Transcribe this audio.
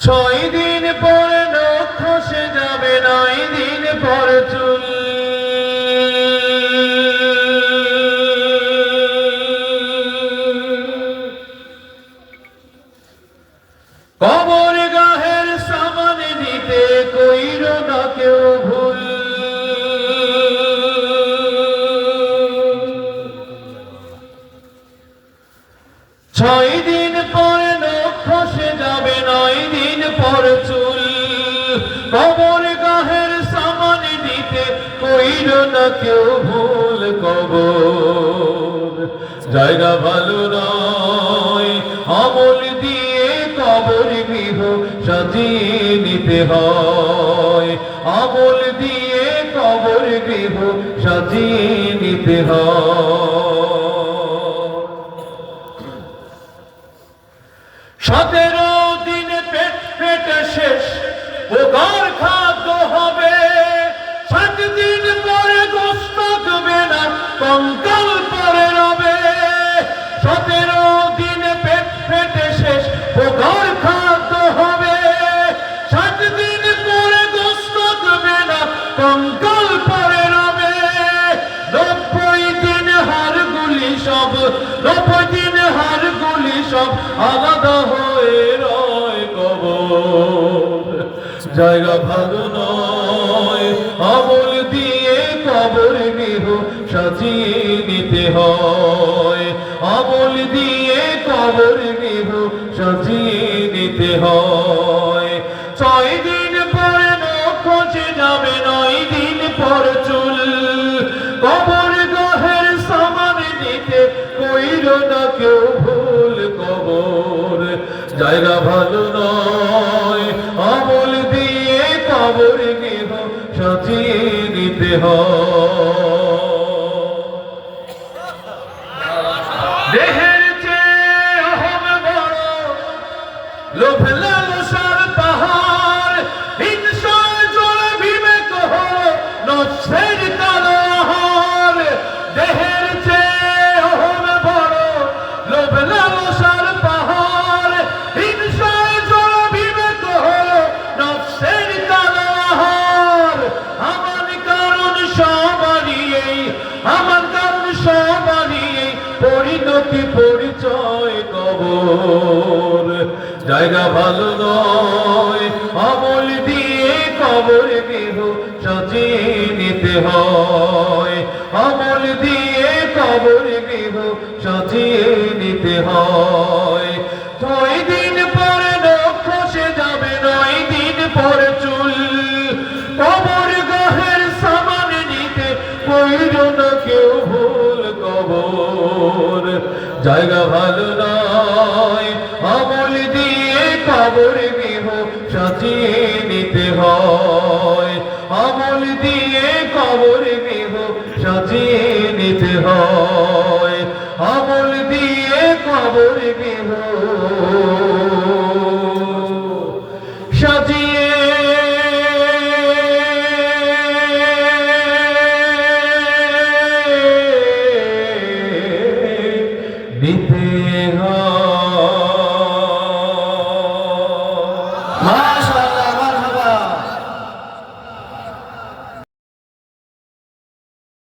ছয় দিন পর খসে যাবে নয় দিন পর চুল। কবর গাহের সামনে দিতে কইর না কেউ ভুল কবর। জায়গা ভালো নয়, আমল দিয়ে কবর গৃহ সাজিয়ে নিতে হয়। আমল দিয়ে কবর গৃহ সাজিয়ে নিতে হয়। দিনে পেট পেটে শেষ পোকার খাদ্য হবে কঙ্কাল পরে রবে। সতেরো দিনে পেট শেষ পোকার খাদ্য হবে। সাত দিন পরে গোস্ত দেবে না কঙ্কাল পরে রবে। নব্বই দিন হারগুলি সব, নব্বই দিন হারগুলি সব আলাদা হয়ে রয় কবর। জায়গা ভালো নয়। গৃহ সাজিয়ে নিতে হয়। আমল দিয়ে কবর গৃহ সাজিয়ে নিতে হয়। ছয় দিন পরে খোঁজে যাবে, নয় দিন পর চুল। কবর গহের সামান দিতে কইর না কেউ ভুল কবর। জায়গা ভালো নয়। গৃহ সাজিয়ে নিতে হয় লোভ পরিণতি পরিচয় কবর। জায়গা ভালো নয় আমল দিয়ে কবর গৃহ সাজিয়ে নিতে হয়। আমল দিয়ে কবর গৃহ সাজিয়ে নিতে হয়। ছয় দিন পরে নখ খসে যাবে, নয় দিন পরে চুল। কবর গহের সামান নিতে কইর না কেউ জায়গা ভালো নয়। আমল দিয়ে কবর গৃহ সাজিয়ে নিতে হয়। আমল দিয়ে কবর গৃহ সাজিয়ে নিতে হয়। নিতে